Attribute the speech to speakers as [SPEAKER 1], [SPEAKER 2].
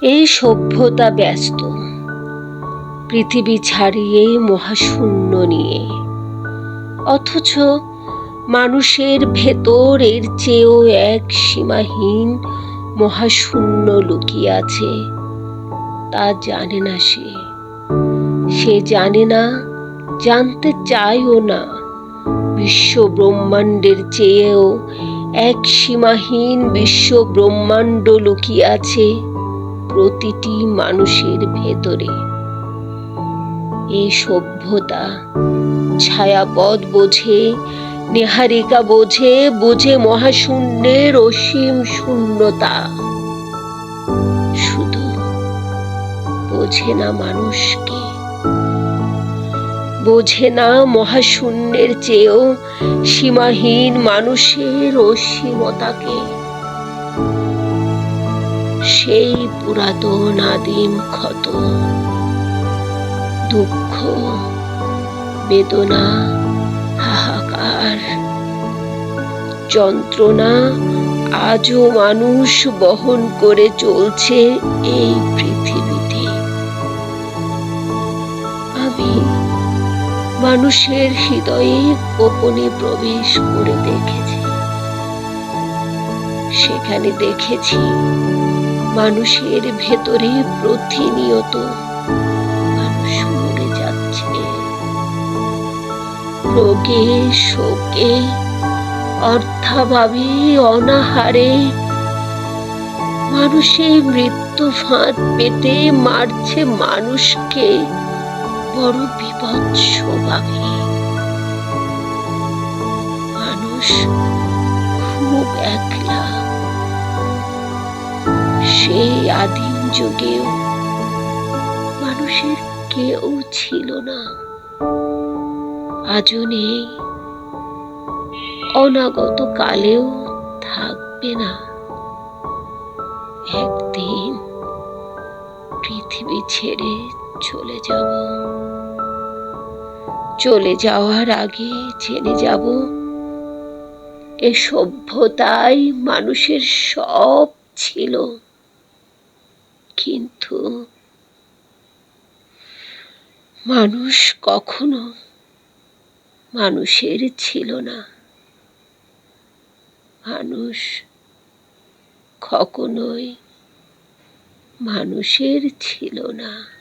[SPEAKER 1] এই সভ্যতা ব্যস্ত। পৃথিবী ছাড়িয়ে মহাশূন্য নিয়ে। অথচ মানুষের ভেতর এর চেয়েও এক সীমাহীন মহাশূন্য লুকিয়ে আছে। তা জানে না সে। সে জানে না, জানতে চায়ও না। বিশ্ব ব্রহ্মাণ্ডের চেয়েও এক সীমাহীন বিশ্ব ব্রহ্মাণ্ড লুকিয়ে আছে। প্রতিটি মানুষের ভেতরে। এই সভ্যতা ছায়াপথ বোঝে, নেহারিকা বোঝে বোঝে মহাশূন্যের অসীম শূন্যতা। শুধু বোঝে না মানুষকে, বোঝে না মহাশূন্যের চেয়েও সীমাহীন মানুষের অসীমতাকে। সেই পুরাতন আদিম ক্ষত, দুঃখ, বেদনা, হাহাকার, যন্ত্রণা আজও মানুষ বহন করে চলছে এই পৃথিবীতে। আমি মানুষের হৃদয়ে গোপনে প্রবেশ করে দেখেছি। সেখানে দেখেছি মানুষের ভেতরে প্রতিনিয়ত মানুষ মরে যাচ্ছে। রোগে, শোকে, অর্থাভাবে, অনাহারে মানুষের মৃত্যু ফাঁদ পেতে মারছে মানুষকে বড় বিভৎসভাবে মানুষ খুব একলা। সেই আদিম যুগেও মানুষের কেউ ছিল না। আজও নেই। অনাগত কালেও থাকবে না। একদিন পৃথিবী ছেড়ে চলে যাব। চলে যাওয়ার আগে জেনে যাব, এ সভ্যতাই মানুষের সব ছিল। কিন্তু মানুষ কখনো মানুষের ছিল না। মানুষ কখনোই মানুষের ছিল না।